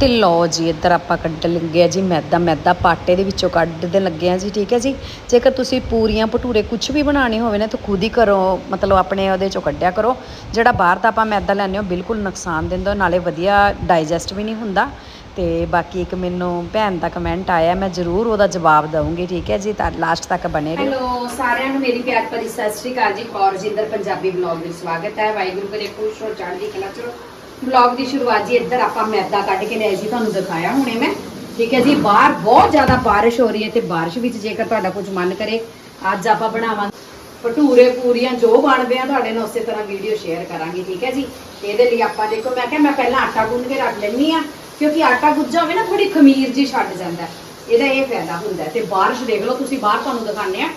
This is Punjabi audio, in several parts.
ਤੇ ਲਓ ਜੀ, ਇੱਧਰ ਆਪਾਂ ਕੱਢਣ ਲੱਗੇ ਆ ਜੀ ਮੈਦਾ ਮੈਦਾ ਪਾਟੇ ਦੇ ਵਿੱਚੋਂ ਕੱਢਣ ਲੱਗੇ ਆ ਜੀ, ਠੀਕ ਹੈ ਜੀ? ਜੇਕਰ ਤੁਸੀਂ ਪੂਰੀਆਂ ਭਟੂਰੇ ਕੁਝ ਵੀ ਬਣਾਉਣੇ ਹੋਵੇ ਨਾ, ਤਾਂ ਖੁਦ ਹੀ ਕਰੋ, ਮਤਲਬ ਆਪਣੇ ਉਹਦੇ ਚੋਂ ਕੱਢਿਆ ਕਰੋ। ਜਿਹੜਾ ਬਾਹਰ ਦਾ ਆਪਾਂ ਮੈਦਾ ਲੈਂਦੇ ਹੋ ਬਿਲਕੁਲ ਨੁਕਸਾਨ ਦਿੰਦਾ ਨਾਲੇ ਵਧੀਆ ਡਾਈਜੈਸਟ ਵੀ ਨਹੀਂ ਹੁੰਦਾ। ਤੇ ਬਾਕੀ ਇੱਕ ਮੈਨੂੰ ਭੈਣ ਦਾ ਕਮੈਂਟ ਆਇਆ, ਮੈਂ ਜ਼ਰੂਰ ਉਹਦਾ ਜਵਾਬ ਦਵਾਂਗੀ ਠੀਕ ਹੈ ਜੀ? ਤਾਂ ਲਾਸਟ ਤੱਕ ਬਣੇ ਰਹੋ। ਹੈਲੋ, ਸਾਰਿਆਂ ਨੂੰ ਮੇਰੀ ਪਿਆਰ ਭਰੀ ਸਤਿ ਸ਼੍ਰੀ ਅਕਾਲ ਜੀ। ਕੌਰ ਪੰਜਾਬੀ ਵਲੌਗ ਵਿੱਚ ਸਵਾਗਤ ਹੈ। ਵਾਹਿਗੁਰੂ ਕਰੇ ਖੁਸ਼ ਹੋ, ਚੜ੍ਹਦੀ ਕਲਾ ਚ ਵਲੌਗ ਦੀ ਸ਼ੁਰੂਆਤ ਜੀ, ਇੱਧਰ ਆਪਾਂ ਮੈਦਾ ਕੱਢ ਕੇ ਲਿਆਏ ਸੀ, ਤੁਹਾਨੂੰ ਦਿਖਾਇਆ ਹੁਣੇ ਮੈਂ। ਠੀਕ ਹੈ ਜੀ, ਬਾਹਰ ਬਹੁਤ ਜ਼ਿਆਦਾ ਬਾਰਿਸ਼ ਹੋ ਰਹੀ ਹੈ ਤੇ ਬਾਰਿਸ਼ ਵਿੱਚ ਜੇਕਰ ਤੁਹਾਡਾ ਕੁਝ ਮਨ ਕਰੇ, ਅੱਜ ਆਪਾਂ ਬਣਾਵਾਂਗੇ ਭਟੂਰੇ ਪੂਰੀਆਂ, ਜੋ ਬਣਦੇ ਆ, ਤੁਹਾਡੇ ਨਾਲ ਉਸੇ ਤਰ੍ਹਾਂ ਵੀਡੀਓ ਸ਼ੇਅਰ ਕਰਾਂਗੇ, ਠੀਕ ਹੈ ਜੀ। ਇਹਦੇ ਲਈ ਆਪਾਂ ਦੇਖੋ, ਮੈਂ ਕਿਹਾ ਮੈਂ ਪਹਿਲਾਂ ਆਟਾ ਗੁੰਨ ਕੇ ਰੱਖ ਲੈਣੀ ਆ ਕਿਉਂਕਿ ਆਟਾ ਗੁੱਜਾ ਹੋਵੇ ਨਾ ਥੋੜੀ ਖਮੀਰ ਜੀ ਛੱਡ ਜਾਂਦਾ ਇਹਦਾ ਇਹ ਫਾਇਦਾ ਹੁੰਦਾ ਹੈ। ਤੇ ਬਾਰਿਸ਼ ਦੇਖ ਲਓ, ਤੁਸੀਂ ਬਾਹਰ ਤੁਹਾਨੂੰ ਦਿਖਾਉਂਦੇ ਆ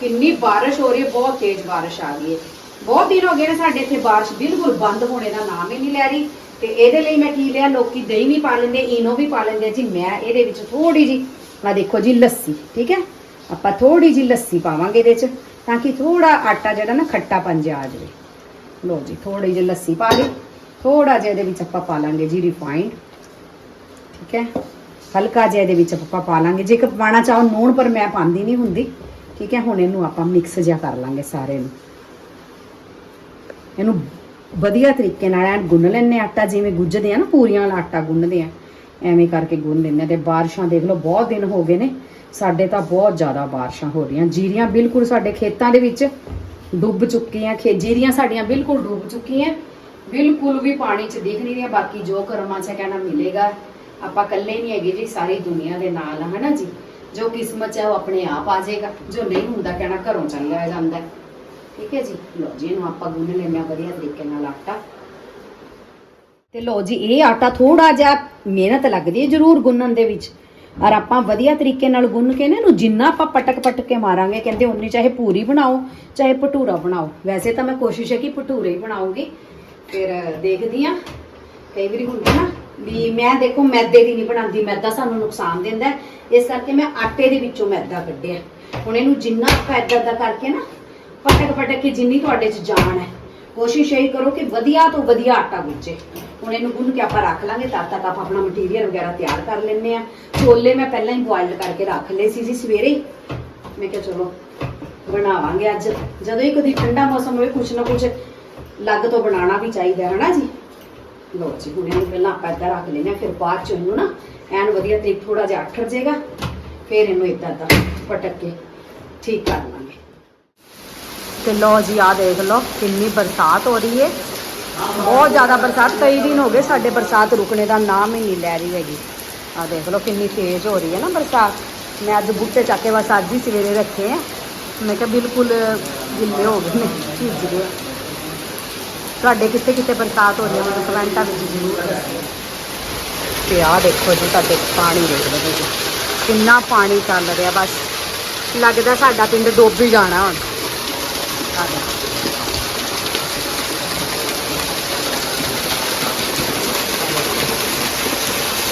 ਕਿੰਨੀ ਬਾਰਿਸ਼ ਹੋ ਰਹੀ ਹੈ, ਬਹੁਤ ਤੇਜ਼ ਬਾਰਿਸ਼ ਆ ਗਈ ਹੈ। ਬਹੁਤ ਦਿਨ ਹੋ ਗਏ ਨੇ ਸਾਡੇ ਇੱਥੇ ਬਾਰਿਸ਼ ਬਿਲਕੁਲ ਬੰਦ ਹੋਣੇ ਦਾ ਨਾਮ ਹੀ ਨਹੀਂ ਲੈ ਰਹੀ। ਤੇ ਇਹਦੇ ਲਈ ਮੈਂ ਕੀ ਲਿਆ, ਲੋਕੀ ਦਹੀਂ ਵੀ ਪਾ ਲੈਂਦੇ, ਈਨੋ ਵੀ ਪਾ ਲੈਂਦੇ ਜੀ, ਮੈਂ ਇਹਦੇ ਵਿੱਚ ਥੋੜੀ ਜੀ ਆ ਦੇਖੋ ਜੀ, ਲੱਸੀ, ਠੀਕ ਹੈ? ਆਪਾਂ ਥੋੜੀ ਜੀ ਲੱਸੀ ਪਾਵਾਂਗੇ ਇਹਦੇ ਚ, ਤਾਂ ਕਿ ਥੋੜਾ ਆਟਾ ਜਿਹੜਾ ਨਾ ਖੱਟਾਪਨ ਜਿਹਾ ਆ ਜਾਵੇ। ਲੋ ਜੀ ਥੋੜੀ ਜਿਹੀ ਲੱਸੀ ਪਾ ਲਈ। ਥੋੜਾ ਜਿਹਾ ਇਹਦੇ ਵਿੱਚ ਆਪਾਂ ਪਾ ਲਾਂਗੇ ਜੀ ਰਿਫਾਈਨਡ ਠੀਕ ਹੈ? ਹਲਕਾ ਜਿਹਾ ਇਹਦੇ ਵਿੱਚ ਆਪਾਂ ਪਾ ਲਾਂਗੇ। ਜੇਕਰ ਪਾਣਾ ਚਾਹੋ ਨੂਣ, ਪਰ ਮੈਂ ਪਾਉਂਦੀ ਨਹੀਂ ਹੁੰਦੀ, ਠੀਕ ਹੈ? ਹੁਣ ਇਹਨੂੰ ਆਪਾਂ ਮਿਕਸ ਜਿਹਾ ਕਰ ਲਾਂਗੇ ਸਾਰੇ ਨੂੰ। ਇਹਨੂੰ ਵਧੀਆ ਤਰੀਕੇ ਨਾਲ ਐਨ ਗੁੰਨ ਲੈਣੇ ਆਟਾ ਜਿਵੇਂ ਗੁੱਝਦੇ ਆ ਨਾ ਪੂਰੀਆਂ ਵਾਲਾ ਆਟਾ ਗੁੰਨਦੇ ਆ। ਐਵੇਂ ਕਰਕੇ ਗੁੰਨ ਲੈਂਦੇ ਆ ਤੇ ਬਾਰਿਸ਼ਾਂ ਦੇਖ ਲਓ ਬਹੁਤ ਦਿਨ ਹੋ ਗਏ ਨੇ ਸਾਡੇ ਤਾਂ ਬਹੁਤ ਜ਼ਿਆਦਾ ਬਾਰਿਸ਼ਾਂ ਹੋ ਰਹੀਆਂ। ਜੀਰੀਆਂ ਬਿਲਕੁਲ ਸਾਡੇ ਖੇਤਾਂ ਦੇ ਵਿੱਚ ਡੁੱਬ ਚੁੱਕੀਆਂ ਖੇ ਜੀਰੀਆਂ ਸਾਡੀਆਂ ਬਿਲਕੁਲ ਡੁੱਬ ਚੁੱਕੀਆਂ। ਬਿਲਕੁਲ ਵੀ ਪਾਣੀ 'ਚ ਦਿਖ ਨਹੀਂ ਰਹੀਆਂ ਬਾਕੀ ਜੋ ਕਰਮਾਂ 'ਚ ਕਹਿਣਾ ਮਿਲੇਗਾ। ਆਪਾਂ ਇਕੱਲੇ ਨਹੀਂ ਹੈਗੇ ਜੀ ਸਾਰੀ ਦੁਨੀਆ ਦੇ ਨਾਲ ਆ, ਹਨਾ ਜੀ? ਜੋ ਕਿਸਮਤ 'ਚ ਹੈ ਉਹ ਆਪਣੇ ਆਪ ਆ ਜਾਏਗਾ। ਜੋ ਨਹੀਂ ਹੁੰਦਾ ਕਹਿਣਾ ਘਰੋਂ ਚੱਲਿਆ ਜਾਂਦਾ। ਹੈ। ਠੀਕ ਹੈ ਜੀ? ਲੋ ਜੀ, ਇਹਨੂੰ ਆਪਾਂ ਗੁੰਨ ਲੈਂਦੇ ਹਾਂ ਵਧੀਆ ਤਰੀਕੇ ਨਾਲ ਆਟਾ। ਤੇ ਲੋ ਜੀ, ਇਹ ਆਟਾ ਥੋੜਾ ਜਿਹਾ ਮਿਹਨਤ ਲੱਗਦੀ ਹੈ ਜ਼ਰੂਰ ਗੁੰਨਣ ਦੇ ਵਿੱਚ। ਔਰ ਆਪਾਂ ਵਧੀਆ ਤਰੀਕੇ ਨਾਲ ਗੁੰਨ ਕੇ ਨਾ, ਇਹਨੂੰ ਜਿੰਨਾ ਆਪਾਂ ਪਟਕ ਪਟਕ ਕੇ ਮਾਰਾਂਗੇ, ਕਹਿੰਦੇ ਉਨੀ ਚਾਹੇ ਪੂਰੀ ਬਣਾਓ, ਚਾਹੇ ਭਟੂਰਾ ਬਣਾਓ। ਵੈਸੇ ਤਾਂ ਮੈਂ ਕੋਸ਼ਿਸ਼ ਹੈ ਕਿ ਭਟੂਰੇ ਹੀ ਬਣਾਉਂਗੀ। ਫਿਰ ਦੇਖਦੀ ਆ ਕਈ ਵਾਰੀ ਹੁੰਦਾ ਨਾ ਵੀ ਮੈਂ ਦੇਖੋ ਮੈਦੇ ਦੀ ਨਹੀਂ ਬਣਾਉਂਦੀ, ਮੈਦਾ ਸਾਨੂੰ ਨੁਕਸਾਨ ਦਿੰਦਾ ਇਸ ਕਰਕੇ ਮੈਂ ਆਟੇ ਦੇ ਵਿੱਚੋਂ ਮੈਦਾ ਕੱਢਿਆ। ਹੁਣ ਇਹਨੂੰ ਜਿੰਨਾ ਫਾਇਦਾ ਦਾ ਕਰਕੇ ਨਾ ਫਟਕ ਫਟਕ ਕੇ ਜਿੰਨੀ ਤੁਹਾਡੇ 'ਚ ਜਾਨ ਹੈ। ਕੋਸ਼ਿਸ਼ ਇਹ ਕਰੋ ਕਿ ਵਧੀਆ ਤੋਂ ਵਧੀਆ ਆਟਾ ਗੁੱਜੇ। ਹੁਣ ਇਹਨੂੰ ਗੁੰਨ ਕੇ ਆਪਾਂ ਰੱਖ ਲਾਂਗੇ, ਤਦ ਤੱਕ ਆਪਾਂ ਆਪਣਾ ਮਟੀਰੀਅਲ ਵਗੈਰਾ ਤਿਆਰ ਕਰ ਲੈਂਦੇ ਆ ਛੋਲੇ ਮੈਂ ਪਹਿਲਾਂ ਹੀ ਬੋਇਲ ਕਰਕੇ ਰੱਖ ਲਏ ਸੀ ਜੀ ਸਵੇਰੇ। ਹੀ ਮੈਂ ਕਿਹਾ ਚਲੋ, ਬਣਾਵਾਂਗੇ ਅੱਜ। ਜਦੋਂ ਹੀ ਕਦੀ ਠੰਡਾ ਮੌਸਮ ਹੋਵੇ, ਕੁਛ ਨਾ ਕੁਛ ਲੱਗ ਤੋਂ ਬਣਾਉਣਾ ਵੀ ਚਾਹੀਦਾ ਹੈ ਨਾ ਜੀ। ਲੋ ਜੀ, ਹੁਣ ਇਹਨੂੰ ਪਹਿਲਾਂ ਆਪਾਂ ਇੱਦਾਂ ਰੱਖ ਲੈਨੇ ਆ ਫਿਰ ਬਾਅਦ ਚ ਇਹਨੂੰ ਨਾ ਐਨ ਵਧੀਆ ਤਰੀਕ ਥੋੜਾ ਜਿਹਾ ਅੱਠਰ ਜਾਏਗਾ ਫਿਰ ਇਹਨੂੰ ਏਦਾਂ ਦਾ ਪਟਕ ਕੇ ਠੀਕ ਕਰ ਤੇ ਲਓ ਜੀ ਆ ਦੇਖ ਲਓ, ਕਿੰਨੀ ਬਰਸਾਤ ਹੋ ਰਹੀ ਹੈ। ਬਹੁਤ ਜ਼ਿਆਦਾ ਬਰਸਾਤ, ਕਈ ਦਿਨ ਹੋ ਗਏ ਸਾਡੇ ਬਰਸਾਤ ਰੁਕਣੇ ਦਾ ਨਾਮ ਹੀ ਨਹੀਂ ਲੈ ਰਹੀ ਹੈਗੀ। ਆ ਦੇਖ ਲਓ, ਕਿੰਨੀ ਤੇਜ਼ ਹੋ ਰਹੀ ਹੈ ਨਾ ਬਰਸਾਤ। ਮੈਂ ਅੱਜ ਬੂਟੇ ਚੱਕ ਕੇ ਬਸ ਅੱਜ ਹੀ ਸਵੇਰੇ ਰੱਖੇ ਆ। ਮੈਂ ਕਿਹਾ ਬਿਲਕੁਲ ਗਿੱਲੇ ਹੋ ਗਏ ਨੇ, ਭਿੱਜ ਗਏ ਤੁਹਾਡੇ ਕਿੱਥੇ ਕਿੱਥੇ ਬਰਸਾਤ ਹੋ ਰਹੀ ਹੈ? ਮੈਨੂੰ ਕਮੈਂਟਾਂ ਵਿੱਚ ਜ਼ਰੂਰ ਦੱਸਿਓ ਤੇ ਆਹ ਦੇਖੋ ਜੀ, ਤੁਹਾਡੇ ਪਾਣੀ ਦੇਖ ਲਓ ਜੀ ਕਿੰਨਾ ਪਾਣੀ ਚੱਲ ਰਿਹਾ, ਬਸ। ਲੱਗਦਾ ਸਾਡਾ ਪਿੰਡ ਡੁੱਬ ਹੀ ਜਾਣਾ ਹੁਣ। ਆ ਦੇਖੋ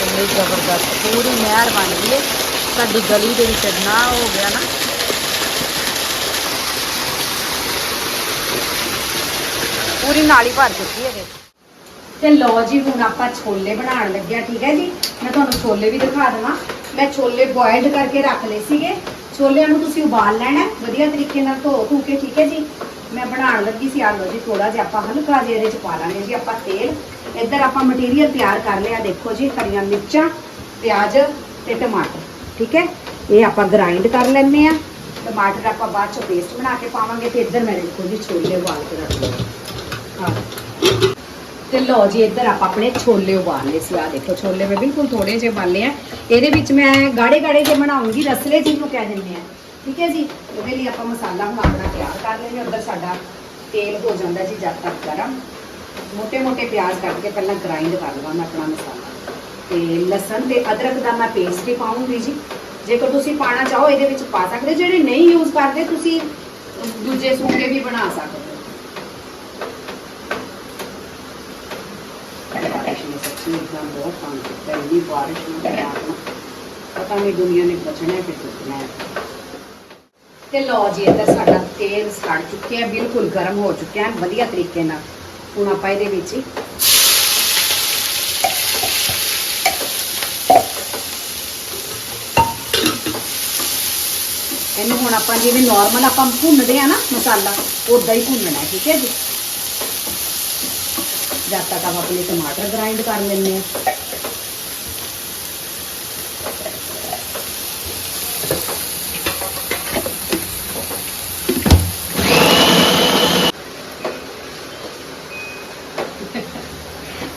ਇੰਨੀ ਜ਼ਬਰਦਸਤ, ਪੂਰੀ ਨਹਿਰ ਬਣ ਗਈ ਹੈ। ਸਾਡੀ ਗਲੀ ਦੇ ਵਿੱਚ ਨਾ ਹੋ ਗਿਆ ਨਾ। ਪੂਰੀ ਨਾਲੀ ਭਰ ਚੁੱਕੀ ਹੈ ਦੇਖੋ। ਤੇ ਲਓ ਜੀ, ਹੁਣ ਆਪਾਂ ਛੋਲੇ ਬਣਾਉਣ ਲੱਗਿਆ, ਠੀਕ ਹੈ ਜੀ? ਮੈਂ ਤੁਹਾਨੂੰ ਛੋਲੇ ਵੀ ਦਿਖਾ ਦੇਵਾਂ। ਮੈਂ ਛੋਲੇ ਬੋਇਲਡ ਕਰਕੇ ਰੱਖ ਲਏ ਸੀਗੇ। ਛੋਲਿਆਂ ਨੂੰ ਤੁਸੀਂ ਉਬਾਲ ਲੈਣਾ ਵਧੀਆ ਤਰੀਕੇ ਨਾਲ ਧੋ ਧੂ ਕੇ, ਠੀਕ ਹੈ ਜੀ? ਮੈਂ ਬਣਾਉਣ ਲੱਗੀ ਸੀ ਆਲੂ ਜੀ ਥੋੜਾ ਜਿਹਾ ਆਪਾਂ ਹਲਕਾ ਜਿਹਾ ਇਹਦੇ ਚ ਪਾ ਲਾਂਗੇ ਜੀ, ਆਪਾਂ ਤੇਲ। ਇੱਧਰ ਆਪਾਂ ਮਟੀਰੀਅਲ ਤਿਆਰ ਕਰ ਲਿਆ, ਦੇਖੋ ਜੀ, ਹਰੀਆਂ ਮਿਰਚਾਂ, ਪਿਆਜ਼ ਤੇ ਟਮਾਟਰ, ਠੀਕ ਹੈ? ਇਹ ਆਪਾਂ ਗ੍ਰਾਈਂਡ ਕਰ ਲੈਣੇ ਆ ਟਮਾਟਰ ਆਪਾਂ ਬਾਅਦ ਚ ਪੇਸਟ ਬਣਾ ਕੇ ਪਾਵਾਂਗੇ ਤੇ ਇੱਧਰ ਮੈਂ ਦੇਖੋ ਜੀ, ਛੋਲੇ ਉਬਾਲ ਕੇ ਰੱਖ ਲਏ। ਹਾਂ ਤੇ ਲਓ ਜੀ, ਇੱਧਰ ਆਪਾਂ ਆਪਣੇ ਛੋਲੇ ਉਬਾਲਨੇ ਸੀ। ਆ ਦੇਖੋ, ਛੋਲੇ ਮੈਂ ਬਿਲਕੁਲ ਥੋੜੇ ਜਿਹੇ ਉਬਾਲੇ ਆ। ਇਹਦੇ ਵਿੱਚ ਮੈਂ ਗਾੜੇ ਗਾੜੇ ਜੇ ਬਣਾਉਂਗੀ, ਰਸਲੇ ਜੀ ਨੂੰ ਕਹਿ ਦਿੰਦੇ ਆ। ਠੀਕ ਹੈ ਜੀ? ਉਹਦੇ ਲਈ ਆਪਾਂ ਮਸਾਲਾ ਹੁਣ ਆਪਣਾ ਤਿਆਰ ਕਰ ਲੈਂਦੇ ਉੱਧਰ ਸਾਡਾ ਤੇਲ ਹੋ ਜਾਂਦਾ ਜੀ, ਜਦ ਤੱਕ ਗਰਮ। ਮੋٹے ਮੋٹے ਪਿਆਜ਼ ਕੱਟ ਕੇ ਪਹਿਲਾਂ ਗ੍ਰਾਈਂਡ ਕਰ ਲਵਾਂ ਮੈਂ ਆਪਣਾ ਮਸਾਲਾ। ਤੇ ਲਸਣ ਤੇ ਅਦਰਕ ਦਾ ਮੈਂ ਪੇਸਟ ਹੀ ਪਾਉਂਗੀ ਜੀ। ਜੇਕਰ ਤੁਸੀਂ ਪਾਣਾ ਚਾਹੋ, ਇਹਦੇ ਵਿੱਚ ਪਾ ਸਕਦੇ ਜਿਹੜੇ ਨਹੀਂ ਯੂਜ਼ ਕਰਦੇ, ਤੁਸੀਂ ਦੂਜੇ ਸੁੱਕੇ ਵੀ ਬਣਾ ਸਕਦੇ एग्ज़ाम बहुत शांत होता है इतनी बारिश तो में पता नहीं दुनिया ने बचना कि सोचना है। तो लो जी ए तेल सड़ चुके हैं, बिल्कुल गर्म हो चुके हैं वधिया तरीके हूँ आप इन हम अपना जिम्मे नॉर्मल आप भुनते हैं ना मसाला, उदा ही भुनना है, ठीक है जी? ਜਦ ਤੱਕ ਆਪਾਂ ਆਪਣੇ ਟਮਾਟਰ ਗ੍ਰਾਈਂਡ ਕਰ ਲੈਂਦੇ ਆ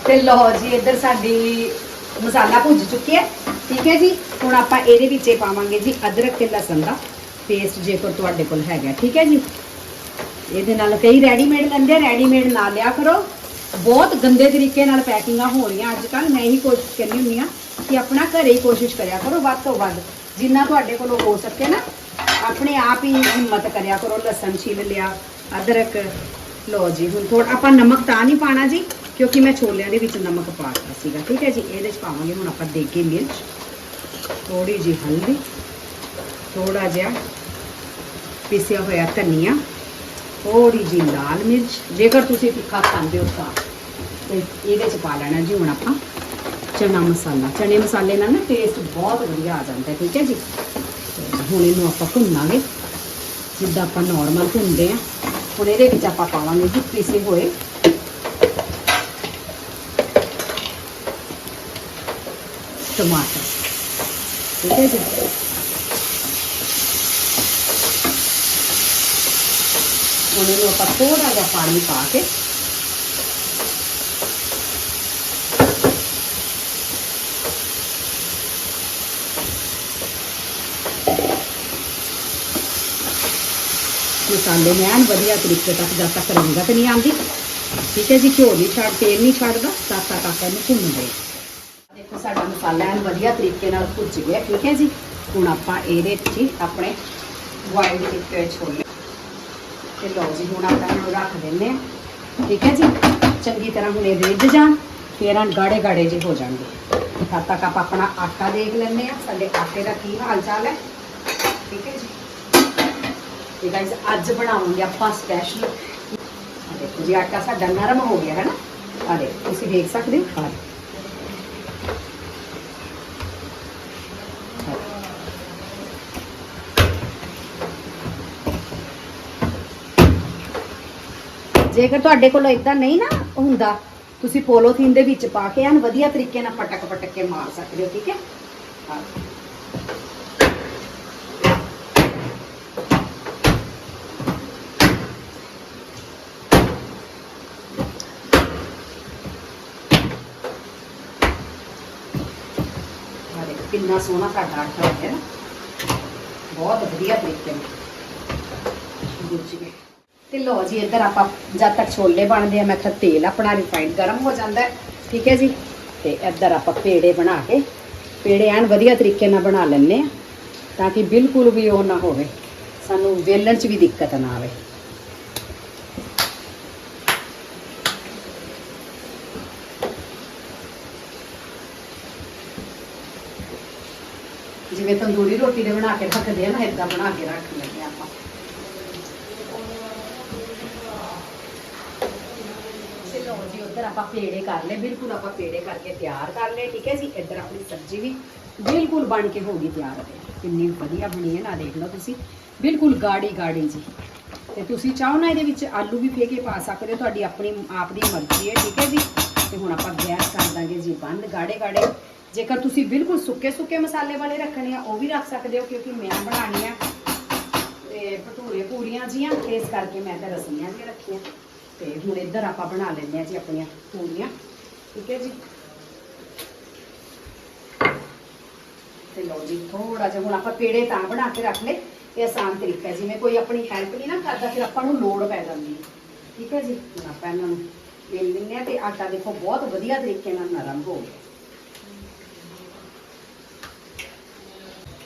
ਤੇ ਲਓ ਜੀ, ਇੱਧਰ ਸਾਡੀ ਮਸਾਲਾ ਭੁੱਜ ਚੁੱਕਿਆ ਠੀਕ ਹੈ ਜੀ, ਹੁਣ ਆਪਾਂ ਇਹਦੇ ਵਿੱਚ ਪਾਵਾਂਗੇ ਜੀ ਅਦਰਕ ਤੇ ਲਸਣ ਦਾ ਪੇਸਟ ਜੇਕਰ ਤੁਹਾਡੇ ਕੋਲ ਹੈਗਾ। ਠੀਕ ਹੈ ਜੀ, ਇਹਦੇ ਨਾਲ ਕਈ ਰੈਡੀਮੇਡ ਲੈਂਦੇ ਰੈਡੀਮੇਡ ਨਾ ਲਿਆ ਕਰੋ। ਬਹੁਤ ਗੰਦੇ ਤਰੀਕੇ ਨਾਲ ਪੈਕਿੰਗਾਂ ਹੋ ਰਹੀਆਂ ਅੱਜ ਕੱਲ ਮੈਂ ਇਹੀ ਕੋਸ਼ਿਸ਼ ਕਰਨੀ ਹੁੰਦੀ ਆ ਕਿ ਆਪਣਾ ਘਰੇ ਹੀ ਕੋਸ਼ਿਸ਼ ਕਰਿਆ ਕਰੋ ਵੱਧ ਤੋਂ ਵੱਧ। ਜਿੰਨਾ ਤੁਹਾਡੇ ਕੋਲੋਂ ਹੋ ਸਕੇ ਨਾ, ਆਪਣੇ ਆਪ ਹੀ ਹਿੰਮਤ ਕਰਿਆ ਕਰੋ, ਲਸਣ ਛਿੱਲ ਲਿਆ, ਅਦਰਕ। ਲਓ ਜੀ, ਹੁਣ ਥੋੜਾ ਆਪਾਂ ਨਮਕ ਤਾਂ ਨਹੀਂ ਪਾਣਾ ਜੀ, ਕਿਉਂਕਿ ਮੈਂ ਛੋਲਿਆਂ ਦੇ ਵਿੱਚ ਨਮਕ ਪਾਤਾ ਸੀਗਾ। ਠੀਕ ਹੈ ਜੀ, ਇਹਦੇ ਚ ਪਾਵਾਂਗੇ, ਹੁਣ ਆਪਾਂ ਦੇਗੇ ਮਿਰਚ। ਥੋੜੀ ਜੀ ਹਲਦੀ ਥੋੜਾ ਜਿਹਾ ਪਿਸਿਆ ਹੋਇਆ ਧਨੀਆ। ਥੋੜੀ ਜੀ ਲਾਲ ਮਿਰਚ। ਜੇਕਰ ਤੁਸੀਂ ਤਿੱਖਾ ਖਾਂਦੇ ਹੋ ਤਾਂ ਤੇ ਇਹਦੇ ਚ ਪਾ ਲੈਣਾ ਜੀ ਹੁਣ ਆਪਾਂ ਚਨਾ ਮਸਾਲਾ। ਚਨੇ ਮਸਾਲੇ ਨਾਲ ਨਾ ਟੇਸਟ ਬਹੁਤ ਵਧੀਆ ਆ ਜਾਂਦਾ, ਠੀਕ ਹੈ ਜੀ? ਹੁਣ ਇਹਨੂੰ ਆਪਾਂ ਭੁੰਨਾਂਗੇ। ਜਿੱਦਾਂ ਆਪਾਂ ਨਾਰਮਲ ਭੁੰਨਦੇ ਆ ਹੁਣ ਇਹਦੇ ਵਿੱਚ ਆਪਾਂ ਪਾਵਾਂਗੇ ਜੀ ਪਿਸੇ ਹੋਏ। ਟਮਾਟਰ। ਠੀਕ ਹੈ ਜੀ? ਉਹਨਾਂ ਨੂੰ ਆਪਾਂ ਥੋੜਾ ਜਿਹਾ ਪਾਣੀ ਪਾ ਕੇ ਮਸਾਲੇ ਨੂੰ ਐਨ ਵਧੀਆ ਤਰੀਕੇ ਤੱਕ ਜਦ ਤੱਕ ਰੰਗਤ ਨਹੀਂ ਆਉਂਦੀ। ਠੀਕ ਹੈ ਜੀ, ਘਿਓ ਨਹੀਂ ਛੱਡ, ਤੇਲ ਨਹੀਂ ਛੱਡਦਾ, ਤਦ ਤੱਕ ਆਪਾਂ ਇਹਨੂੰ ਭੁੰਨਦੇ ਦੇਖੋ, ਸਾਡਾ ਮਸਾਲਾ ਐਨ ਵਧੀਆ ਤਰੀਕੇ ਨਾਲ ਭੁੱਜ ਗਿਆ, ਠੀਕ ਹੈ ਜੀ। ਹੁਣ ਆਪਾਂ ਇਹਦੇ ਵਿੱਚ ਹੀ ਆਪਣੇ ਬੋਇਲ ਕੀਤੇ ਛੋਲੇ ਤੇ ਲਓ ਜੀ, ਹੁਣ ਆਪਾਂ ਇਹਨੂੰ ਰੱਖ ਦਿੰਦੇ ਹਾਂ। ਠੀਕ ਹੈ ਜੀ? ਚੰਗੀ ਤਰ੍ਹਾਂ ਹੁਣ ਇਹ ਰਿੱਝ ਜਾਣ, ਫਿਰ ਆਂ ਗਾੜੇ ਗਾੜੇ ਜਿਹੇ ਹੋ ਜਾਣਗੇ। ਤਦ ਤੱਕ ਆਪਾਂ ਆਪਣਾ ਆਟਾ ਦੇਖ ਲੈਂਦੇ ਹਾਂ, ਸਾਡੇ ਆਟੇ ਦਾ ਕੀ ਹਾਲ ਚਾਲ ਹੈ। ਠੀਕ ਹੈ ਜੀ? ਤੇ ਗਾਇਸ ਅੱਜ ਬਣਾਉਂਗੇ ਆਪਾਂ ਸਪੈਸ਼ਲ ਦੇਖੋ ਜੀ, ਆਟਾ ਸਾਡਾ ਨਰਮ ਹੋ ਗਿਆ, ਹੈ ਨਾ? ਆ ਦੇਖੋ, ਤੁਸੀਂ ਦੇਖ ਸਕਦੇ ਹੋ? ਆ ਜੇਕਰ ਤੁਹਾਡੇ ਕੋਲ ਇਦਾਂ ਨਹੀਂ ਨਾ ਹੁੰਦਾ, ਤੁਸੀਂ ਪੋਲੋਥੀਨ ਦੇ ਵਿੱਚ ਪਾ ਕੇ ਐਨ ਵਧੀਆ ਤਰੀਕੇ ਨਾਲ ਪਟਕ ਪਟਕ ਕੇ ਮਾਰ ਸਕਦੇ ਹੋ, ਠੀਕ ਹੈ? ਹਾਂ। ਆਹ ਦੇਖੋ, ਕਿੰਨਾ ਸੋਹਣਾ ਸਾਡਾ ਆਟਾ ਹੋ ਗਿਆ ਨਾ। ਬਹੁਤ ਵਧੀਆ ਤਰੀਕੇ ਨਾਲ। ਗੁੱਝ ਗਏ। ਤੇ ਲਓ ਜੀ, ਇੱਧਰ ਆਪਾਂ ਜਦ ਤੱਕ ਛੋਲੇ ਬਣਦੇ ਆ, ਮੈਂ ਕਿਹਾ ਤੇਲ ਆਪਣਾ ਰਿਫਾਈਨਡ ਗਰਮ ਹੋ ਜਾਂਦਾ ਠੀਕ ਹੈ ਜੀ? ਤੇ ਇੱਧਰ ਆਪਾਂ ਪੇੜੇ ਬਣਾ ਕੇ, ਪੇੜੇ ਐਨ ਵਧੀਆ ਤਰੀਕੇ ਨਾਲ ਬਣਾ ਲੈਣੇ ਆ ਤਾਂ ਕਿ ਬਿਲਕੁਲ ਵੀ ਉਹ ਨਾ ਹੋਵੇ, ਸਾਨੂੰ ਵੇਲਣ 'ਚ ਵੀ ਦਿੱਕਤ ਨਾ ਆਵੇ। ਜਿਵੇਂ ਤੰਦੂਰੀ ਰੋਟੀ ਦੇ ਬਣਾ ਕੇ ਰੱਖਦੇ ਆ ਨਾ ਇਦਾਂ ਬਣਾ ਕੇ ਰੱਖ ਲੈਂਦੇ ਆ ਆਪਾਂ। ਜੀ, ਉਧਰ ਆਪਾਂ ਪੇੜੇ ਕਰ ਲਏ, ਬਿਲਕੁਲ ਆਪਾਂ ਪੇੜੇ ਕਰਕੇ ਤਿਆਰ ਕਰ ਲਏ, ਠੀਕ ਹੈ ਜੀ? ਇੱਧਰ ਆਪਣੀ ਸਬਜ਼ੀ ਵੀ ਬਿਲਕੁਲ ਬਣ ਕੇ ਹੋ ਗਈ ਤਿਆਰ। ਹੈ ਕਿੰਨੀ ਵਧੀਆ ਬਣੀ ਹੈ, ਨਾ ਦੇਖ ਲਓ ਤੁਸੀਂ। ਬਿਲਕੁਲ ਗਾੜੀ ਗਾੜੀ ਜੀ। ਤੇ ਤੁਸੀਂ ਚਾਹੋ ਨਾ ਇਹਦੇ ਵਿੱਚ ਆਲੂ ਵੀ ਫੇ ਕੇ ਪਾ ਸਕਦੇ ਹੋ, ਤੁਹਾਡੀ ਆਪਣੀ, ਆਪ ਦੀ ਮਰਜ਼ੀ ਹੈ, ਠੀਕ ਹੈ ਜੀ? ਤੇ ਹੁਣ ਆਪਾਂ ਗੈਸ ਕਰ ਦਾਂਗੇ ਜੀ, ਬੰਦ ਗਾੜੇ ਗਾੜੇ। ਜੇਕਰ ਤੁਸੀਂ ਬਿਲਕੁਲ ਸੁੱਕੇ ਸੁੱਕੇ ਮਸਾਲੇ ਵਾਲੇ ਰੱਖਣੇ ਆ, ਉਹ ਵੀ ਰੱਖ ਸਕਦੇ ਹੋ, ਕਿਉਂਕਿ ਮੈਂ ਬਣਾਉਣੀ ਆ ਤੇ ਭਟੂਰੇ ਪੂਰੀਆਂ ਜੀਆਂ, ਇਸ ਕਰਕੇ ਮੈਂ ਤਾਂ ਰਸਮੀਆਂ ਵੀ ਰੱਖੀਆਂ। ਤੇ ਹੁਣ ਇੱਧਰ ਆਪਾਂ ਬਣਾ ਲੈਂਦੇ ਆ ਜੀ ਆਪਣੀਆਂ ਪੂਰੀਆਂ ਠੀਕ ਹੈ ਜੀ। ਤੇ ਲਓ ਜੀ ਥੋੜਾ ਜਿਹਾ ਹੁਣ ਆਪਾਂ ਪੇੜੇ ਤਾਂ ਬਣਾ ਕੇ ਰੱਖ ਲਏ, ਇਹ ਆਸਾਨ ਤਰੀਕਾ ਹੈ। ਜਿਵੇਂ ਕੋਈ ਆਪਣੀ ਹੈਲਪ ਨਹੀਂ ਨਾ ਕਰਦਾ, ਫਿਰ ਆਪਾਂ ਨੂੰ ਲੋੜ ਪੈ ਜਾਂਦੀ ਹੈ। ਠੀਕ ਹੈ ਜੀ। ਹੁਣ ਆਪਾਂ ਇਹਨਾਂ ਨੂੰ ਵੇਲ ਲੈਂਦੇ ਆ ਤੇ ਆਟਾ ਦੇਖੋ, ਬਹੁਤ ਵਧੀਆ ਤਰੀਕੇ ਨਾਲ ਨਰਮ ਹੋ ਗਿਆ।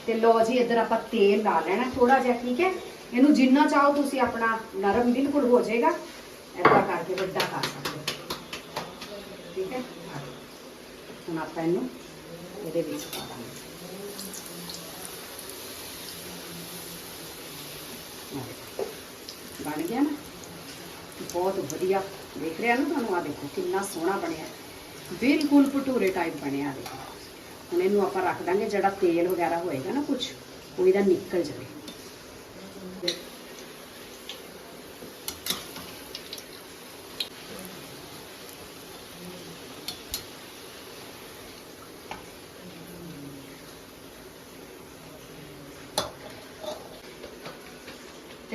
ਤੇ ਲੋ ਜੀ, ਇੱਧਰ ਆਪਾਂ ਤੇਲ ਲਾ ਲੈਣਾ ਥੋੜਾ ਜਿਹਾ, ਠੀਕ ਹੈ। ਇਹਨੂੰ ਜਿੰਨਾ ਚਾਹੋ ਤੁਸੀਂ ਆਪਣਾ ਨਰਮ ਬਿਲਕੁਲ ਹੋ ਜਾਏਗਾ। ਏਦਾਂ ਕਰਕੇ ਵੱਡਾ ਕਰ ਸਕਦੇ ਠੀਕ ਹੈ? ਹੁਣ ਆਪਾਂ ਇਹਨੂੰ ਇਹਦੇ ਵਿੱਚ ਪਾ ਦਾਂਗੇ। ਬਣ ਗਿਆ ਨਾ? ਬਹੁਤ ਵਧੀਆ। ਦੇਖ ਰਿਹਾ ਨਾ ਤੁਹਾਨੂੰ? ਆ ਦੇਖੋ, ਕਿੰਨਾ ਸੋਹਣਾ ਬਣਿਆ। ਬਿਲਕੁਲ ਭਟੂਰੇ ਟਾਈਪ ਬਣਿਆ ਦੇਖੋ। ਹੁਣ ਇਹਨੂੰ ਆਪਾਂ ਰੱਖ ਦਾਂਗੇ, ਜਿਹੜਾ ਤੇਲ ਵਗੈਰਾ ਹੋਏਗਾ ਨਾ ਕੁਝ ਉਹ ਇਹਦਾ ਨਿਕਲ ਜਾਵੇ।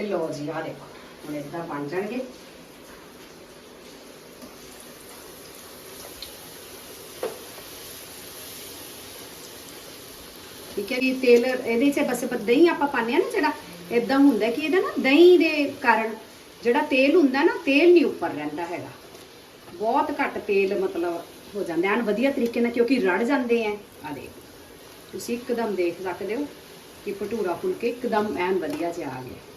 ਤੇ ਲੋ ਜੀ ਆ ਦੇਖੋ, ਹੁਣ ਇਦਾਂ ਬਣ ਜਾਣਗੇ। ਠੀਕ ਹੈ ਜੀ, ਤੇਲ ਇਹਦੇ 'ਚ ਬਸ ਦਹੀਂ ਆਪਾਂ ਪਾਉਂਦੇ ਆ ਨਾ ਜਿਹੜਾ ਇਦਾਂ ਹੁੰਦਾ ਕਿ ਇਹਦਾ ਨਾ ਦਹੀਂ ਦੇ ਕਾਰਨ ਜਿਹੜਾ ਤੇਲ ਹੁੰਦਾ ਨਾ, ਤੇਲ ਨਹੀਂ ਉੱਪਰ ਰਹਿੰਦਾ ਹੈਗਾ। ਬਹੁਤ ਘੱਟ ਤੇਲ ਮਤਲਬ ਹੋ ਜਾਂਦਾ ਐਨ ਵਧੀਆ ਤਰੀਕੇ ਨਾਲ ਕਿਉਂਕਿ ਰੜ ਜਾਂਦੇ ਆ ਆ ਦੇਖ, ਤੁਸੀਂ ਇੱਕਦਮ ਦੇਖ ਸਕਦੇ ਹੋ ਕਿ ਭਟੂਰਾ ਫੁਲਕੇ ਇੱਕਦਮ ਐਨ ਵਧੀਆ ਜਿਹਾ ਆ ਗਿਆ।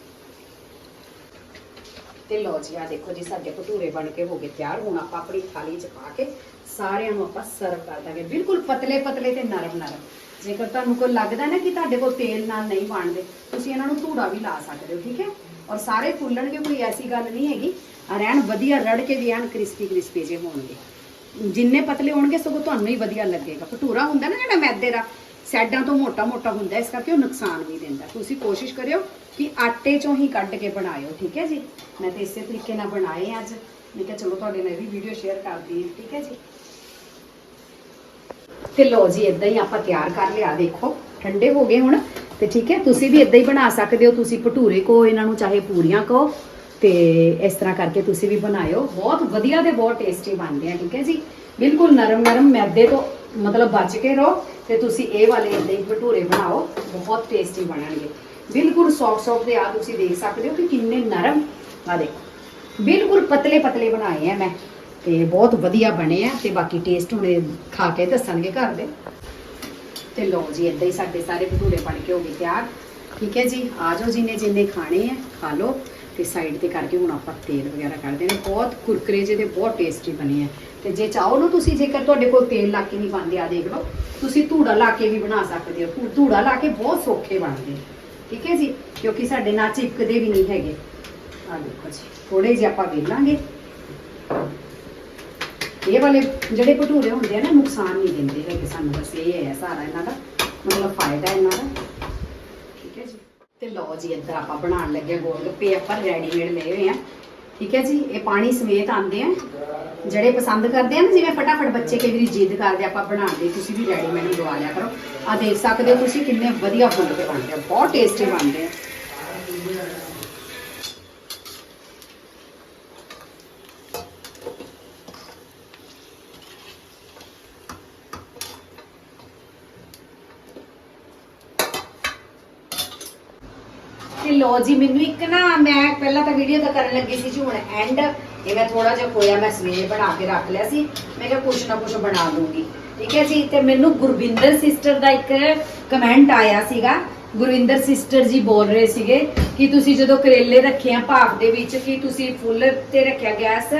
ਤੇ ਲੋ ਜੀ ਆ ਦੇਖੋ ਜੀ, ਸਾਡੇ ਭਟੂਰੇ ਬਣ ਕੇ ਹੋ ਗਏ ਤਿਆਰ। ਹੁਣ ਆਪਾਂ ਆਪਣੀ ਥਾਲੀ 'ਚ ਪਾ ਕੇ ਸਾਰਿਆਂ ਨੂੰ ਆਪਾਂ ਸਰਵ ਕਰ ਦਾਂਗੇ। ਬਿਲਕੁਲ ਪਤਲੇ ਪਤਲੇ ਤੇ ਨਰਮ ਨਰਮ। ਜੇਕਰ ਤੁਹਾਨੂੰ ਕੋਈ ਲੱਗਦਾ ਨਾ ਕਿ ਤੁਹਾਡੇ ਕੋਲ ਤੇਲ ਨਾਲ ਨਹੀਂ ਬਣਦੇ, ਤੁਸੀਂ ਇਹਨਾਂ ਨੂੰ ਧੂੜਾ ਵੀ ਲਾ ਸਕਦੇ ਹੋ, ਠੀਕ ਹੈ? ਔਰ ਸਾਰੇ ਫੁੱਲਣਗੇ, ਕੋਈ ਐਸੀ ਗੱਲ ਨਹੀਂ ਹੈਗੀ। ਆ ਰਹਿਣ, ਵਧੀਆ ਰੜ ਕੇ ਵੀ ਐਨ ਕ੍ਰਿਸਪੀ ਕ੍ਰਿਸਪੀ ਜੇ ਹੋਣਗੇ। ਜਿੰਨੇ ਪਤਲੇ ਹੋਣਗੇ, ਸਗੋਂ ਤੁਹਾਨੂੰ ਹੀ ਵਧੀਆ ਲੱਗੇਗਾ। ਭਟੂਰਾ ਹੁੰਦਾ ਨਾ ਜਿਹੜਾ ਮੈਦੇ ਦਾ ਸਾਈਡਾਂ ਤੋਂ ਮੋਟਾ ਮੋਟਾ ਹੁੰਦਾ, ਇਸ ਕਰਕੇ ਉਹ ਨੁਕਸਾਨ ਵੀ ਦਿੰਦਾ। ਤੁਸੀਂ ਕੋਸ਼ਿਸ਼ ਕਰਿਓ ਕਿ ਆਟੇ ਚੋਂ ਹੀ ਕੱਢ ਕੇ ਬਣਾਇਓ, ਠੀਕ ਹੈ ਜੀ? ਮੈਂ ਤੇ ਇਸੇ ਤਰੀਕੇ ਨਾਲ ਬਣਾਏ ਅੱਜ। ਮੈਂ ਕਿਹਾ ਚਲੋ ਤੁਹਾਡੇ ਨਾਲ ਵੀ ਵੀਡੀਓ ਸ਼ੇਅਰ ਕਰਦੀ ਹਾਂ, ਠੀਕ ਹੈ ਜੀ? ਤੇ ਲੋ ਜੀ ਇਦਾਂ ਹੀ ਆਪਾਂ ਤਿਆਰ ਕਰ ਲਿਆ, ਦੇਖੋ, ਠੰਡੇ ਹੋ ਗਏ ਹੁਣ। ਤੇ ਠੀਕ ਹੈ, ਤੁਸੀਂ ਵੀ ਇਦਾਂ ਹੀ ਬਣਾ ਸਕਦੇ ਹੋ, ਤੁਸੀਂ ਭਟੂਰੇ ਕੋ ਇਹਨਾਂ ਨੂੰ ਚਾਹੇ ਪੂਰੀਆਂ ਕੋ ਤੇ ਇਸ ਤਰ੍ਹਾਂ ਕਰਕੇ ਤੁਸੀਂ ਵੀ ਬਣਾਇਓ। ਬਹੁਤ ਵਧੀਆ ਤੇ ਬਹੁਤ ਟੇਸਟੀ ਬਣਦੇ ਆ, ਠੀਕ ਹੈ ਜੀ? ਬਿਲਕੁਲ ਨਰਮ ਨਰਮ ਮੈਦੇ ਤੋਂ ਮਤਲਬ ਬਚ ਕੇ ਰਹੋ ਤੇ ਤੁਸੀਂ ਇਹ ਵਾਲੇ ਇਦਾਂ ਹੀ ਭਟੂਰੇ ਬਣਾਓ, ਬਹੁਤ ਟੇਸਟੀ ਬਣਨਗੇ। ਬਿਲਕੁਲ ਸੌਫਟ ਸੌਫਟ ਦੇ ਆ ਤੁਸੀਂ ਦੇਖ ਸਕਦੇ ਹੋ ਕਿ ਕਿੰਨੇ ਨਰਮ। ਆ ਦੇਖੋ, ਬਿਲਕੁਲ ਪਤਲੇ ਪਤਲੇ ਬਣਾਏ ਆ ਮੈਂ, ਤੇ ਬਹੁਤ ਵਧੀਆ ਬਣੇ ਆ ਤੇ ਬਾਕੀ ਟੇਸਟ ਹੁਣੇ ਖਾ ਕੇ ਦੱਸਣਗੇ ਘਰ ਦੇ। ਤੇ ਲਓ ਜੀ ਇਦਾਂ ਹੀ ਸਾਡੇ ਸਾਰੇ ਭਟੂਰੇ ਬਣ ਕੇ ਹੋ ਗਏ ਤਿਆਰ। ਠੀਕ ਹੈ ਜੀ, ਆ ਜਾਓ ਜਿੰਨੇ ਜਿੰਨੇ ਖਾਣੇ ਆ, ਖਾ ਲਓ। ਤੇ ਸਾਈਡ ਤੇ ਕਰਕੇ ਹੁਣ ਆਪਾਂ ਤੇਲ ਵਗੈਰਾ ਕੱਢਦੇ ਨੇ। ਬਹੁਤ ਕੁਰਕਰੇ ਜਿਹੇ ਤੇ ਬਹੁਤ ਟੇਸਟੀ ਬਣੇ ਆ। ਤੇ ਜੇ ਚਾਹੋ ਨਾ ਤੁਸੀਂ, ਜੇਕਰ ਤੁਹਾਡੇ ਕੋਲ ਤੇਲ ਲਾ ਕੇ ਨਹੀਂ ਪਾਉਂਦੇ ਆ ਦੇਖ ਲਓ। ਤੁਸੀਂ ਧੂੜਾ ਲਾ ਕੇ ਵੀ ਬਣਾ ਸਕਦੇ ਹੋ। ਧੂੜਾ ਲਾ ਕੇ ਬਹੁਤ ਸੌਖੇ ਬਣਦੇ ਠੀਕ ਹੈ ਜੀ? ਕਿਉਂਕਿ ਸਾਡੇ ਨਾਲ ਚਿਪਕਦੇ ਵੀ ਨਹੀਂ ਹੈਗੇ। ਆ ਦੇਖੋ ਜੀ ਥੋੜੇ ਜਿਹੇ ਆਪਾਂ ਵੇਲਾਂਗੇ ਇਹ ਵਾਲੇ ਜਿਹੜੇ ਭਟੂਰੇ ਹੁੰਦੇ ਆ ਨਾ, ਨੁਕਸਾਨ ਨਹੀਂ ਦਿੰਦੇ ਹੈਗੇ ਸਾਨੂੰ, ਬਸ ਇਹ ਹੈ ਸਾਰਾ ਇਹਨਾਂ ਦਾ, ਮਤਲਬ ਫਾਇਦਾ ਇਹਨਾਂ ਦਾ। ਠੀਕ ਹੈ ਜੀ? ਤੇ ਲਓ ਜੀ, ਇੱਧਰ ਆਪਾਂ ਬਣਾਉਣ ਲੱਗੇ ਗੋਲ ਗੱਪੇ, ਆਪਾਂ ਰੈਡੀਮੇਡ ਲਏ ਹੋਏ ਆ। ਠੀਕ ਹੈ ਜੀ? ਇਹ ਪਾਣੀ ਸਮੇਤ ਆਉਂਦੇ ਆ। ਜਿਹੜੇ ਪਸੰਦ ਕਰਦੇ ਆ ਨਾ, ਜਿਵੇਂ ਫਟਾਫਟ ਬੱਚੇ ਕਈ ਵਾਰੀ ਜਿੱਦ ਕਰਦੇ ਆਪਾਂ ਬਣਾਉਣ ਦੇ, ਤੁਸੀਂ ਵੀ ਰੈਡੀਮੇਡ ਮੰਗਵਾ ਲਿਆ ਕਰੋ। ਆ ਦੇਖ ਸਕਦੇ ਹੋ ਤੁਸੀਂ ਕਿੰਨੇ ਵਧੀਆ ਫੁੱਲ ਕੇ ਬਣਦੇ ਆ, ਬਹੁਤ ਟੇਸਟੀ ਬਣਦੇ ਆ। ਲੋ ਜੀ, ਮੈਨੂੰ ਇੱਕ ਮੈਂ ਤਾਂ ਵੀਡੀਓ ਤਾਂ ਕਰਨ ਲੱਗੀ ਸੀ ਜੀ, ਹੁਣ ਐਂਡ ਇਹ ਮੈਂ ਥੋੜਾ ਜਿਹਾ ਖੋਇਆ, ਮੈਂ ਸਵੇਰੇ ਬਣਾ ਕੇ ਰੱਖ ਲਿਆ ਸੀ। ਮੈਂ ਕਿਹਾ ਕੁਛ ਨਾ ਕੁਛ ਬਣਾ ਦੂੰਗੀ। ਠੀਕ ਹੈ ਜੀ, ਤੇ ਮੈਨੂੰ ਗੁਰਵਿੰਦਰ ਸਿਸਟਰ ਦਾ ਇੱਕ ਕਮੈਂਟ ਆਇਆ ਸੀਗਾ। ਗੁਰਵਿੰਦਰ ਸਿਸਟਰ ਜੀ ਬੋਲ ਰਹੇ ਸੀਗੇ ਕਿ ਤੁਸੀਂ ਜਦੋਂ ਕਰੇਲੇ ਰੱਖੇ ਆ ਭਾਫ ਦੇ ਵਿੱਚ, ਕਿ ਤੁਸੀਂ ਫੁੱਲ ਤੇ ਰੱਖਿਆ ਗੈਸ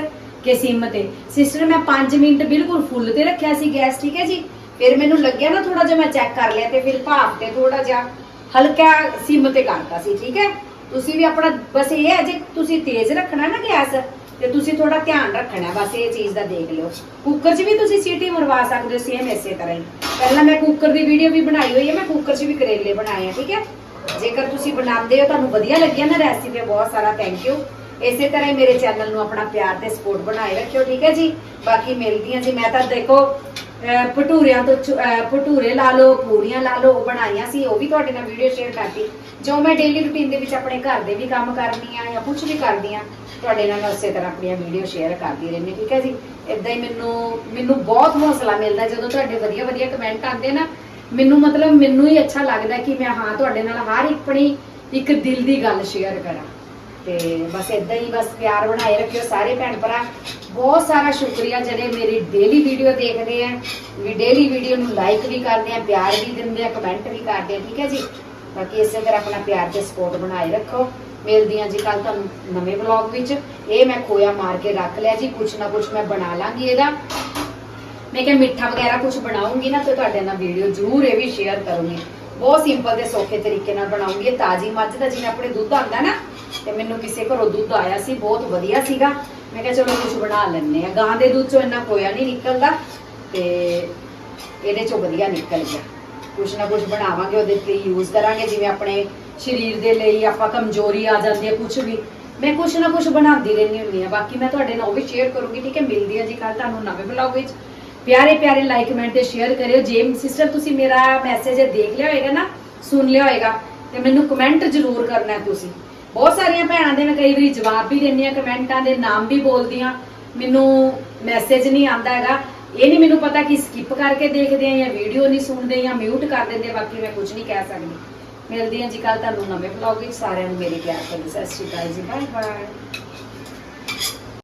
ਕਿ ਸਿਮ ਤੇ। ਸਿਸਟਰ ਮੈਂ 5 ਮਿੰਟ ਬਿਲਕੁਲ ਫੁੱਲ ਤੇ ਰੱਖਿਆ ਸੀ ਗੈਸ, ਠੀਕ ਹੈ ਜੀ? ਫਿਰ ਮੈਨੂੰ ਲੱਗਿਆ ਨਾ ਥੋੜਾ ਜਿਹਾ ਮੈਂ ਚੈੱਕ ਕਰ ਲਿਆ ਤੇ ਫਿਰ ਭਾਪ ਤੇ ਥੋੜਾ ਜਿਹਾ ਹਲਕਾ ਸਿਮ ਤੇ ਕਰਤਾ ਸੀ, ਠੀਕ ਹੈ? ਤੁਸੀਂ ਵੀ ਆਪਣਾ, ਬਸ ਇਹ ਹੈ, ਜੇ ਤੁਸੀਂ ਤੇਜ਼ ਰੱਖਣਾ ਨਾ ਗੈਸ, ਤੇ ਤੁਸੀਂ ਥੋੜਾ ਧਿਆਨ ਰੱਖਣਾ, ਬਸ ਇਹ ਚੀਜ਼ ਦਾ ਦੇਖ ਲਿਓ। ਕੁੱਕਰ 'ਚ ਵੀ ਤੁਸੀਂ ਸੀਟੀ ਮਰਵਾ ਸਕਦੇ ਹੋ ਸੇਮ ਇਸੇ ਤਰ੍ਹਾਂ ਹੀ। ਪਹਿਲਾਂ ਮੈਂ ਕੁੱਕਰ ਦੀ ਵੀਡੀਓ ਵੀ ਬਣਾਈ ਹੋਈ ਹੈ, ਮੈਂ ਕੁੱਕਰ 'ਚ ਵੀ ਕਰੇਲੇ ਬਣਾਏ ਆ, ਠੀਕ ਹੈ? ਜੇਕਰ ਤੁਸੀਂ ਬਣਾਉਂਦੇ ਹੋ, ਤੁਹਾਨੂੰ ਵਧੀਆ ਲੱਗਿਆ ਨਾ ਰੈਸਿਪੀ ਬਹੁਤ ਸਾਰਾ ਥੈਂਕ ਯੂ ਇਸੇ ਤਰ੍ਹਾਂ ਹੀ ਮੇਰੇ ਚੈਨਲ ਨੂੰ ਆਪਣਾ ਪਿਆਰ ਤੇ ਸਪੋਰਟ ਬਣਾਏ ਰੱਖਿਓ, ਠੀਕ ਹੈ ਜੀ? ਬਾਕੀ ਮਿਲਦੀ ਹਾਂ ਜੀ, ਮੈਂ ਤਾਂ ਦੇਖੋ ਭਟੂਰਿਆਂ ਤੋਂ ਭਟੂਰੇ ਲਾ ਲਓ ਪੂਰੀਆਂ ਲਾ ਲਓ, ਉਹ ਬਣਾਈਆਂ ਸੀ, ਉਹ ਵੀ ਤੁਹਾਡੇ ਨਾਲ ਵੀਡੀਓ ਸ਼ੇਅਰ ਕਰਤੀ। ਜੋ ਮੈਂ ਡੇਲੀ ਰੁਟੀਨ ਦੇ ਵਿੱਚ ਆਪਣੇ ਘਰ ਦੇ ਵੀ ਕੰਮ ਕਰਨੀ ਆ ਜਾਂ ਕੁਝ ਵੀ ਕਰਦੀ ਆ ਤੁਹਾਡੇ ਨਾਲ ਉਸੇ ਤਰ੍ਹਾਂ ਆਪਣੀਆਂ ਵੀਡੀਓ ਸ਼ੇਅਰ ਕਰਦੀ ਰਹਿੰਦੀ ਠੀਕ ਹੈ ਜੀ? ਇਦਾਂ ਹੀ ਮੈਨੂੰ ਮੈਨੂੰ ਬਹੁਤ ਹੌਸਲਾ ਮਿਲਦਾ ਜਦੋਂ ਤੁਹਾਡੇ ਵਧੀਆ ਵਧੀਆ ਕਮੈਂਟ ਆਉਂਦੇ ਨਾ, ਮੈਨੂੰ ਮਤਲਬ ਮੈਨੂੰ ਹੀ ਅੱਛਾ ਲੱਗਦਾ ਕਿ ਮੈਂ ਹਾਂ ਤੁਹਾਡੇ ਨਾਲ ਹਰ ਇੱਕ ਆਪਣੀ ਇੱਕ ਦਿਲ ਦੀ ਗੱਲ ਸ਼ੇਅਰ ਕਰਾਂ। ਤੇ ਬਸ ਇਦਾਂ ਹੀ ਬਸ ਪਿਆਰ ਬਣਾਏ ਰੱਖਿਓ ਸਾਰੇ ਭੈਣ ਭਰਾ। ਬਹੁਤ ਸਾਰਾ ਸ਼ੁਕਰੀਆ ਜਿਹੜੇ ਮੇਰੀ ਡੇਲੀ ਵੀਡੀਓ ਦੇਖਦੇ ਆ। ਵੀ ਡੇਲੀ ਵੀਡੀਓ ਨੂੰ ਲਾਈਕ ਵੀ ਕਰਦੇ ਆ, ਪਿਆਰ ਵੀ ਦਿੰਦੇ ਆ ਕਮੈਂਟ ਵੀ ਕਰਦੇ ਆ, ਠੀਕ ਹੈ ਜੀ? ਬਾਕੀ ਇਸੇ ਤਰ੍ਹਾਂ ਆਪਣਾ ਪਿਆਰ ਤੇ ਸਪੋਰਟ ਬਣਾਏ ਰੱਖੋ। ਮਿਲਦੀਆਂ ਜੀ ਕੱਲ ਤੁਹਾਨੂੰ ਨਵੇਂ ਵਲੌਗ ਵਿੱਚ। ਇਹ ਮੈਂ ਖੋਇਆ ਮਾਰ ਕੇ ਰੱਖ ਲਿਆ ਜੀ, ਕੁਛ ਨਾ ਕੁਛ ਮੈਂ ਬਣਾ ਲਾਂਗੀ ਇਹਦਾ। ਮੈਂ ਕਿਹਾ ਮਿੱਠਾ ਵਗੈਰਾ ਕੁਝ ਬਣਾਉਂਗੀ ਨਾ, ਤੇ ਤੁਹਾਡੇ ਨਾਲ ਵੀਡੀਓ ਜ਼ਰੂਰ ਇਹ ਵੀ ਸ਼ੇਅਰ ਕਰੂੰਗੀ। ਬਹੁਤ ਸਿੰਪਲ ਤੇ ਸੌਖੇ ਤਰੀਕੇ ਨਾਲ ਬਣਾਉਂਗੀ। ਤਾਜ਼ੀ ਮੱਝ ਦਾ ਜਿਵੇਂ ਆਪਣੇ ਦੁੱਧ ਆਉਂਦਾ ਨਾ ਤੇ ਮੈਨੂੰ ਕਿਸੇ ਘਰੋਂ ਦੁੱਧ ਆਇਆ ਸੀ, ਬਹੁਤ ਵਧੀਆ ਸੀਗਾ। ਮੈਂ ਕਿਹਾ ਚਲੋ ਕੁਝ ਬਣਾ ਲੈਣੇ ਆ ਗਾਂ ਦੇ ਦੁੱਧ ਚੋਂ ਇੰਨਾ ਕੋਇਆ ਨਹੀਂ ਨਿਕਲਦਾ ਤੇ ਇਹਦੇ ਚੋਂ ਵਧੀਆ ਨਿਕਲ ਗਿਆ। ਕੁਛ ਨਾ ਕੁਛ ਬਣਾਵਾਂਗੇ, ਉਹਦੇ ਤੇ ਯੂਜ਼ ਕਰਾਂਗੇ। ਜਿਵੇਂ ਆਪਣੇ ਸਰੀਰ ਦੇ ਲਈ ਆਪਾਂ ਕਮਜ਼ੋਰੀ ਆ ਜਾਂਦੀ ਹੈ ਕੁਝ ਵੀ। ਮੈਂ ਕੁਝ ਨਾ ਕੁਝ ਬਣਾਉਂਦੀ ਰਹਿੰਦੀ ਹੁੰਦੀ ਆ ਬਾਕੀ ਮੈਂ ਤੁਹਾਡੇ ਨਾਲ ਉਹ ਵੀ ਸ਼ੇਅਰ ਕਰੂੰਗੀ, ਠੀਕ ਹੈ? ਮਿਲਦੀ ਆ ਜੀ ਕੱਲ ਤੁਹਾਨੂੰ ਨਵੇਂ ਬਲੌਗ ਵਿੱਚ। ਪਿਆਰੇ ਪਿਆਰੇ ਲਾਈਕ ਕਮੈਂਟ ਤੇ ਸ਼ੇਅਰ ਕਰਿਓ। ਜੇ ਸਿਸਟਰ ਤੁਸੀਂ ਮੇਰਾ ਮੈਸੇਜ ਦੇਖ ਲਿਆ ਹੋਏਗਾ ਨਾ, ਸੁਣ ਲਿਆ ਹੋਏਗਾ, ਤੇ ਮੈਨੂੰ ਕਮੈਂਟ ਜ਼ਰੂਰ ਕਰਨਾ ਤੁਸੀਂ। ਬਹੁਤ ਸਾਰੀਆਂ ਭੈਣਾਂ ਦੇ ਮੈਂ ਕਈ ਵਾਰੀ ਜਵਾਬ ਵੀ ਦਿੰਦੀ ਆ ਕਮੈਂਟਾਂ ਦੇ ਨਾਮ ਵੀ ਬੋਲਦੀ ਆ ਮੈਨੂੰ ਮੈਸੇਜ ਨਹੀਂ ਆਉਂਦਾ ਹੈਗਾ। ਇਹ ਨਹੀਂ ਮੈਨੂੰ ਪਤਾ ਕਿ ਸਕਿਪ ਕਰਕੇ ਦੇਖਦੇ ਆ ਜਾਂ ਵੀਡੀਓ ਨਹੀਂ ਸੁਣਦੇ ਜਾਂ ਮਿਊਟ ਕਰ ਦਿੰਦੇ, ਬਾਕੀ ਮੈਂ ਕੁਝ ਨਹੀਂ ਕਹਿ ਸਕਦੀ। ਮਿਲਦੀ ਹਾਂ ਜੀ ਕੱਲ ਤੁਹਾਨੂੰ ਨਵੇਂ ਵਲੌਗ ਵਿੱਚ। ਸਾਰਿਆਂ ਨੂੰ ਮੇਰੀ ਪਿਆਰ ਭਰੀ ਸਤਿ ਸ਼੍ਰੀ ਅਕਾਲ ਜੀ। Bye bye